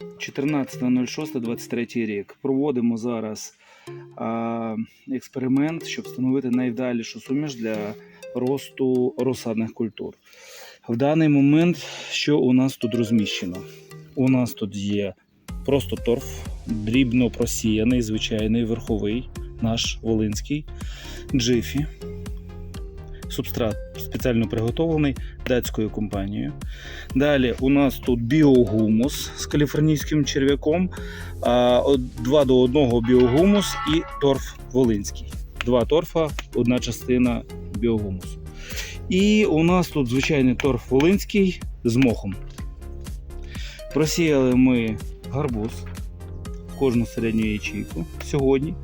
14.06.23 рік. Проводимо зараз а, експеримент, щоб встановити найвдалішу суміш для росту розсадних культур. В даний момент, що у нас тут розміщено? У нас тут є просто торф, дрібно просіяний, звичайний верховий, наш волинський джифі. Субстрат спеціально приготовлений датською компанією. Далі у нас тут біогумус з каліфорнійським черв'яком, а, од- два до одного біогумус і торф волинський. Два торфа, одна частина біогумусу. І у нас тут звичайний торф волинський з мохом. Просіяли ми гарбуз кожну середню ячейку сьогодні.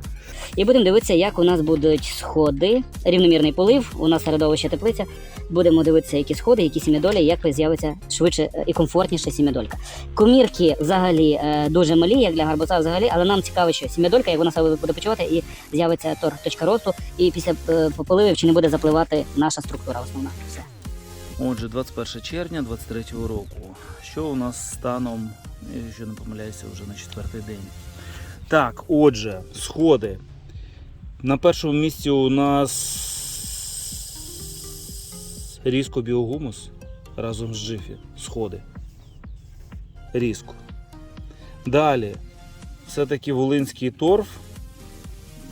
І будемо дивитися, як у нас будуть сходи, рівномірний полив, у нас середовище теплиця. Будемо дивитися, які сходи, які сім'ядолі, як з'явиться швидше і комфортніше сім'ядолька. Комірки взагалі е, дуже малі, як для гарбуза взагалі, але нам цікаво, що сім'ядолька, як вона себе буде почувати, і з'явиться тор, точка росту, і після е, пополивів чи не буде запливати наша структура основна. Все. Отже, 21 червня 23 року. Що у нас станом, якщо не помиляюся, вже на четвертий день. Так, отже, сходи. На першому місці у нас різко біогумус разом з джифі. Сходи. Різко. Далі, все-таки волинський торф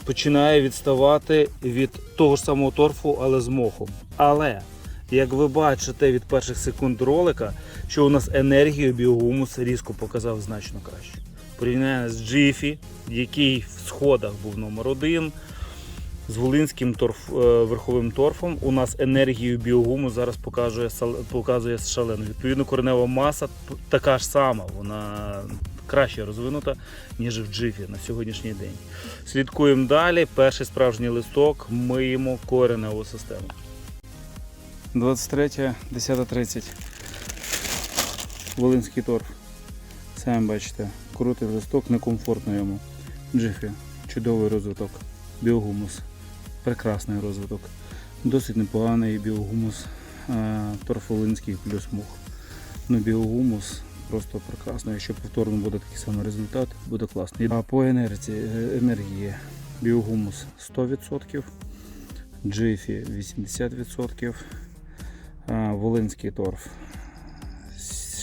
починає відставати від того ж самого торфу, але з мохом. Але як ви бачите від перших секунд ролика, що у нас енергію біогумус різко показав значно краще. Порівняно з Джифі, який в сходах був номер один, з Волинським торф, е, верховим торфом, у нас енергію біогумус зараз показує, показує шалено. Відповідно, коренева маса така ж сама, вона краще розвинута, ніж в Джифі на сьогоднішній день. Слідкуємо далі. Перший справжній листок миємо кореневу систему. 23, 10.30. Волинський торф. Самі бачите, крутий листок, некомфортно йому. Джифі, чудовий розвиток. Біогумус. Прекрасний розвиток. Досить непоганий біогумус. е, Торф Волинський плюс мух. Ну, біогумус просто прекрасно. Якщо повторно буде такий самий результат, буде класно. А по енергії, е, енергії біогумус 100%, Джифі 80%. Волинський торф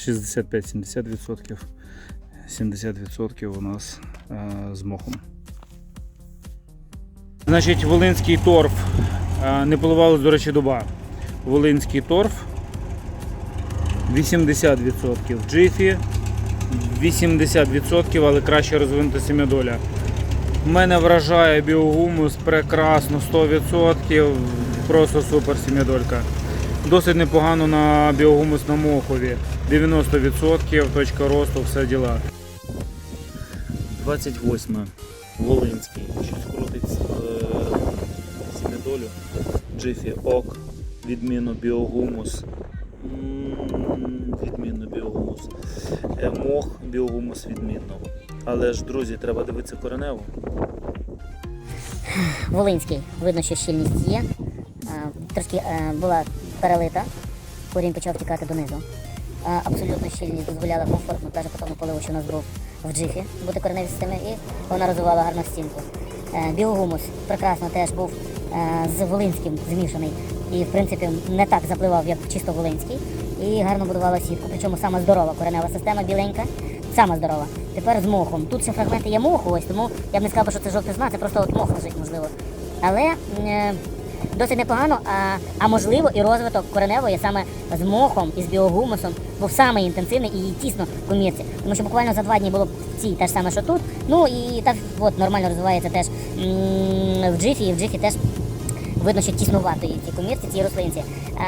65-70%, 70% у нас з мохом. Значить, Волинський торф не поливалось, до речі, доба. Волинський торф 80%, джифі 80%, але краще розвинута сім'ядоля. Мене вражає біогумус прекрасно 100%, просто супер сім'ядолька. Досить непогано на біогумус на мохові. 90%, точка росту, все діла. 28. Волинський. Щось крутить е, сім'ядолю. Джифі ок. Відмінно біогумус. Відмінно біогумус. Е, Мох біогумус відмінно. Але ж, друзі, треба дивитися кореневу. Волинський, видно, що щільність є. Трошки е, була перелита, корінь почав тікати донизу. Абсолютно щільність дозволяла комфортно, навіть по тому поливу, що у нас був в джифі, бути кореневі системи, і вона розвивала гарну стінку. Е, Біогумус прекрасно теж був е, з Волинським змішаний і, в принципі, не так запливав, як чисто Волинський, і гарно будувала сітку. Причому сама здорова коренева система, біленька, сама здорова. Тепер з мохом. Тут ще фрагменти є моху, ось тому я б не сказав, що це жовтизна, це просто от мох лежить, можливо. Але е, досить непогано, а, а можливо і розвиток кореневої саме з мохом і з біогумусом був саме інтенсивний і тісно в комірці. Тому що буквально за два дні було в цій те ж саме, що тут. Ну і так от нормально розвивається теж в джифі, і в джифі теж видно, що тіснувато в цій комірці, цій рослинці. Е,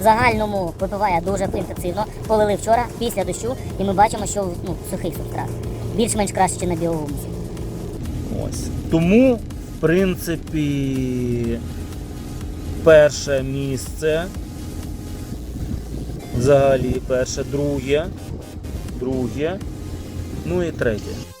в загальному випиває дуже інтенсивно. Полили вчора після дощу, і ми бачимо, що ну, сухий субстрат. Більш-менш краще, на біогумусі. Ось. Тому, в принципі, перше місце. Взагалі перше, друге, друге, ну і третє.